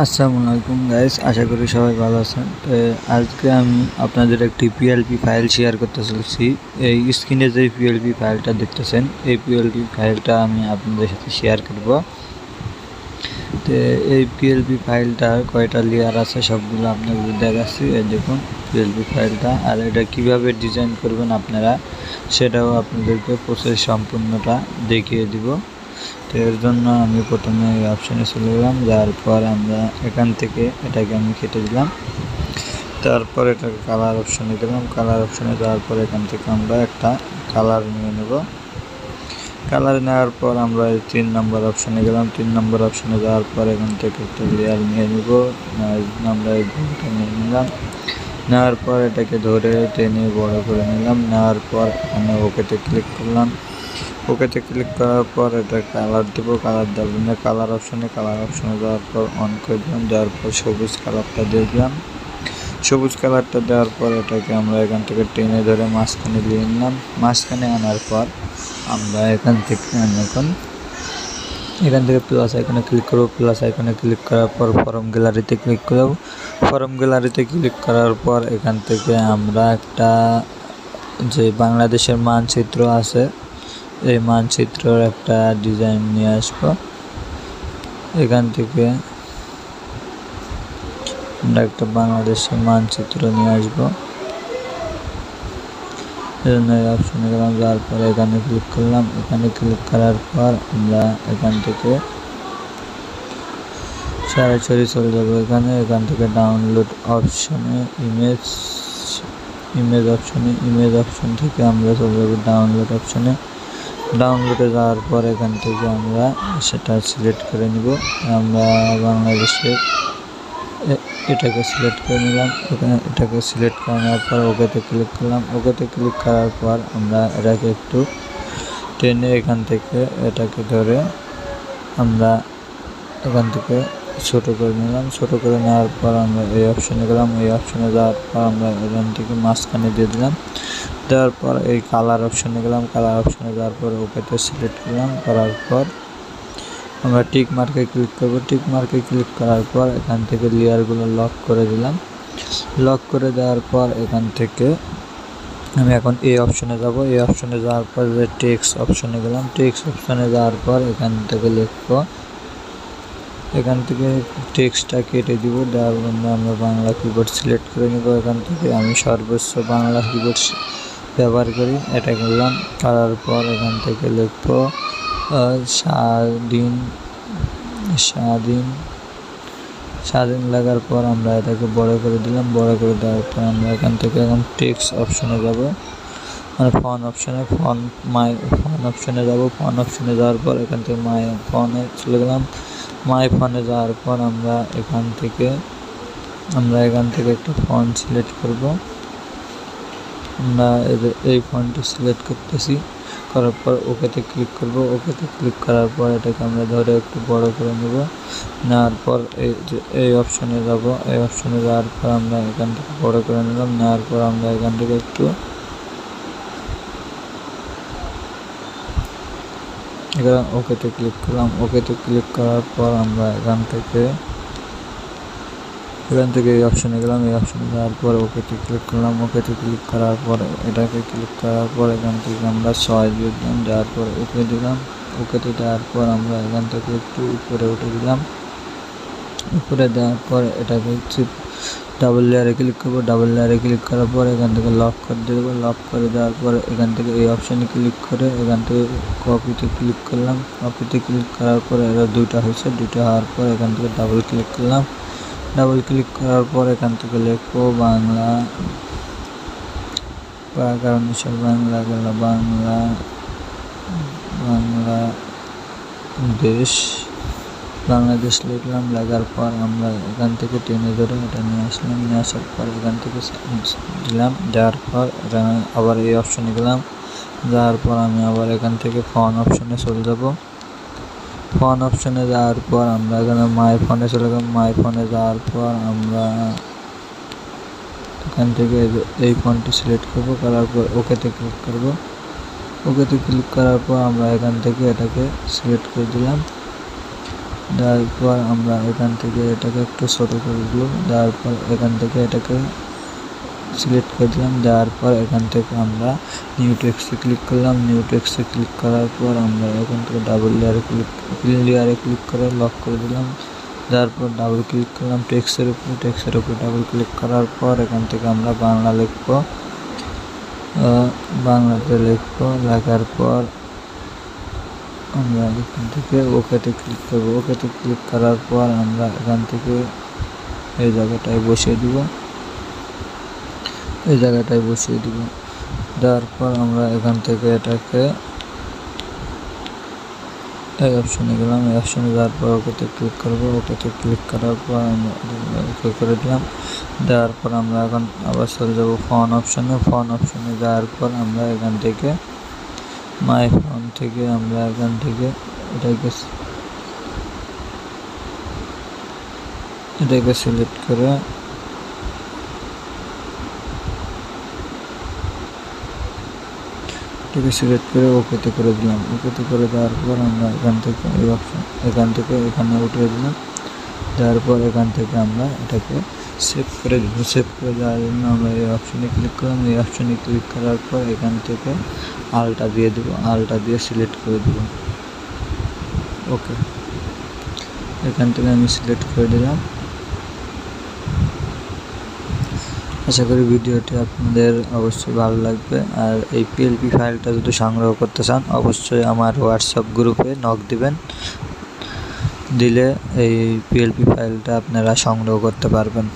আসসালামু আলাইকুম গাইস আশা করি সবাই ভালো আছেন। তো আজকে আমি আপনাদের একটি পিএলপি ফাইল শেয়ার করতে চলেছি। এই স্ক্রিনে যে পিএলপি ফাইলটা দেখতেছেন, এই পিএলপি ফাইলটা আমি আপনাদের সাথে শেয়ার করব। তো এই পিএলপি ফাইলটার কয়টা লেয়ার আছে সবগুলো আপনাদের দেখাচ্ছি। এই দেখুন পিএলপি ফাইলটা আর এটা কীভাবে ডিজাইন করবেন আপনারা, সেটাও আপনাদেরকে প্রসেস সম্পূর্ণটা দেখিয়ে দিব। তো এর জন্য আমি প্রথমে এই অপশানে চলে গেলাম যাওয়ার পর আমরা এখান থেকে এটাকে আমি কেটে দিলাম। তারপর এটাকে কালার অপশানে গেলাম কালার অপশানে যাওয়ার পর এখান থেকে আমরা একটা কালার নিয়ে নেব। কালার নেওয়ার পর আমরা এই তিন নম্বর অপশানে গেলাম। তিন নম্বর অপশানে যাওয়ার পর এখান থেকে একটা লেয়ার নিয়ে নিব। আমরা এই বইটা নিয়ে নিলাম। নেওয়ার পর এটাকে ধরে টেনে বড় করে নিলাম। নেওয়ার পর এখানে ওকেতে ক্লিক করলাম। ওকেতে ক্লিক করার পর এটা কালার দেব কালার দেওয়ার জন্য কালার অপশনে কালার অপশনে যাওয়ার পর অন করে দিলাম, দেওয়ার পর সবুজ কালারটা দিয়ে দিলাম। সবুজ কালারটা দেওয়ার পর এটাকে আমরা এখান থেকে টেনে ধরে মাঝখানে দিয়ে নিলাম। মাঝখানে আনার পর আমরা এখান থেকে এখন এখান থেকে প্লাস আইকনে ক্লিক করব। প্লাস আইকনে ক্লিক করার পর ফরম গ্যালারিতে ক্লিক করব। ফরম গ্যালারিতে ক্লিক করার পর এখান থেকে আমরা একটা যে বাংলাদেশের মানচিত্র আছে এই মানচিত্রের একটা ডিজাইন নিয়ে আসব। এখান থেকে আমরা একটা বাংলাদেশের মানচিত্র নিয়ে আসব। এজন্য এই অপশনে গেলাম যাওয়ার পরে এখানে ক্লিক করলাম। এখানে ক্লিক করার পর আমরা এখান থেকে সরাসরি চলে যাব এখানে। এখান থেকে ডাউনলোড অপশনে ইমেজ ইমেজ অপশনে ইমেজ অপশন থেকে আমরা চলে যাব ডাউনলোড অপশনে ডাউনলোডে যাওয়ার পর এখান থেকে আমরা সেটা সিলেক্ট করে নিব। আমরা বাংলাদেশের এটাকে সিলেক্ট করে নিলাম। এখানে এটাকে সিলেক্ট করে নেওয়ার পর ওকেতে ক্লিক করলাম। ওকেতে ক্লিক করার পর আমরা এটাকে একটু টেনে এখান থেকে এটাকে ধরে আমরা এখান থেকে ছোট করে নিলাম। ছোট করে নেওয়ার পর আমরা এই অপশানে গেলাম। এই অপশানে যাওয়ার পর আমরা এখান থেকে মাঝখানে দিয়ে দিলাম। দেওয়ার পর এই কালার অপশানে গেলাম কালার অপশানে যাওয়ার পর ওকেতে সিলেক্ট করলাম করার পর আমরা টিক মার্কে ক্লিক করব। টিক মার্কে ক্লিক করার পর এখান থেকে লেয়ারগুলো লক করে দিলাম। লক করে দেওয়ার পর এখান থেকে আমি এখন এই অপশনে যাব। এই অপশনে যাওয়ার পর যে টেক্স অপশনে গেলাম টেক্স অপশনে যাওয়ার পর এখান থেকে লিখব এখান থেকে টেক্সটটা কেটে দিব, দেওয়ার জন্য আমরা বাংলা কিবোর্ড সিলেক্ট করে নেব। এখান থেকে আমি সর্বোচ্চ বাংলা কিবোর্ড ব্যবহার করি, এটা করলাম। করার পর এখান থেকে লিখব স্বাধীন স্বাধীন স্বাধীন লাগার পর আমরা এটাকে বড় করে দিলাম। বড় করে দেওয়ার পর আমরা এখান থেকে এখন টেক্সট অপশনে যাব। মানে ফোন অপশনে ফোন মাই ফোন অপশনে যাব। ফোন অপশনে যাওয়ার পর এখান থেকে মাই ফোনে চলে গেলাম। মাই ফোনে যাওয়ার পর আমরা এখান থেকে, আমরা এখান থেকে একটা ফোন সিলেক্ট করব। আমরা এই ফোনটি সিলেক্ট করতেছি, করার পর ওকেতে ক্লিক করব। ওকেতে ক্লিক করার পর এটাকে আমরা ধরে একটু বড় করে নেব। নেওয়ার পর এই যে, এই অপশনে যাব। এই অপশনে যাওয়ার পর আমরা এখান থেকে বড় করে নিলাম। নেওয়ার পর আমরা এখান থেকে একটু এখানে ওকেতে ক্লিক করলাম। ওকেতে ক্লিক করার পর আমরা এখান থেকে এখান থেকে এই অপশানে গেলাম। এই অপশানে যাওয়ার পর ওকেতে ক্লিক করলাম। ওকেতে ক্লিক করার পর, এটাকে ক্লিক করার পর এখান থেকে আমরা ছয় দিলাম দেওয়ার পর ওকে দিলাম। ওকেতে দেওয়ার পর আমরা এখান থেকে একটু উপরে উঠে দিলাম। উপরে দেওয়ার পর এটাকে ডাবল লেয়ারে ক্লিক করব ডাবল লেয়ারে ক্লিক করার পর এখান থেকে লক করে দেবো। লক করে দেওয়ার পর এখান থেকে এই অপশানে ক্লিক করে এখান থেকে কপিতে ক্লিক করলাম। কপিতে ক্লিক করার পর এরা দুইটা হয়েছে, দুইটা হওয়ার পর এখান থেকে ডাবল ক্লিক করলাম। ডাবল ক্লিক করার পর এখান থেকে লিখব বাংলা কারণ সব বাংলা, গেল বাংলা বাংলা দেশ। বাংলাদেশ লিখলাম, লেখার পর আমরা এখান থেকে টেনে ধরে এটা নিয়ে আসলাম। নিয়ে আসার পর এখান থেকে দিলাম দেওয়ার পর আবার এই অপশানে গেলাম। যাওয়ার পর আমি আবার এখান থেকে ফোন অপশনে চলে যাব। ফোন অপশনে যাওয়ার পর আমরা এখানে মাই ফোনে চলে গেলাম। মাই ফোনে যাওয়ার পর আমরা এখান থেকে এই ফোনটি সিলেক্ট করব করার পর ওকেতে ক্লিক করব। ওকেতে ক্লিক করার পর আমরা এখান থেকে এটাকে সিলেক্ট করে দিলাম। দেওয়ার পর আমরা এখান থেকে এটাকে একটু ছোটো করে দিলাম দেওয়ার পর এখান থেকে এটাকে সিলেক্ট করে দিলাম দেওয়ার পর এখান থেকে আমরা নিউ টেক্সটে ক্লিক করলাম নিউ টেক্সটে ক্লিক করার পর আমরা এখান থেকে ডাবল লেয়ারে ক্লিক লেয়ারে ক্লিক করে লক করে দিলাম দেওয়ার পর ডাবল ক্লিক করলাম টেক্সটের উপর টেক্সটের উপর ডাবল ক্লিক করার পর এখান থেকে আমরা বাংলা লিখব বাংলাতে লিখব, লেখার পর আমরা এখান থেকে ওকেতে ক্লিক করব। ওকেতে ক্লিক করার পর আমরা এখান থেকে এই জায়গাটায় বসিয়ে দিব। এই জায়গাটায় বসিয়ে দিব। দেওয়ার পর আমরা এখান থেকে এটাকে এই অপশনে গেলাম। এই অপশনে যাওয়ার পর ওকেতে ক্লিক করব। ওকেতে ক্লিক করার পর আমরা ওকে করে দিলাম। দেওয়ার পর আমরা এখন আবার চলে যাব ফোন অপশনে ফোন অপশনে যাওয়ার পর আমরা এখান থেকে মাই ফোন থেকে, আমরা এখান থেকে এটাকে এটাকে সিলেক্ট করে এটাকে সিলেক্ট করে ওকেতে করে দিলাম। ওকেতে করে দেওয়ার পর আমরা এখান থেকে এই অপশন এখান থেকে এখানে উঠিয়ে দিলাম। দেওয়ার পর এখান থেকে আমরা এটাকে সেভ করে দিব সেভ করে দেওয়ার জন্য আমরা এই অপশনে ক্লিক করলাম। এই অপশনে ক্লিক করার পর এখান থেকে আলটা দিয়ে দেবো আলটা দিয়ে সিলেক্ট করে দেব। ওকে এখান থেকে আমি সিলেক্ট করে দিলাম। আশা করি ভিডিওটি আপনাদের অবশ্যই ভালো লাগবে। আর এই পিএলপি ফাইলটা যদি সংগ্রহ করতে চান, অবশ্যই আমার হোয়াটসঅ্যাপ গ্রুপে নক দিবেন। দিলে এই পিএলপি ফাইলটা আপনারা সংগ্রহ করতে পারবেন।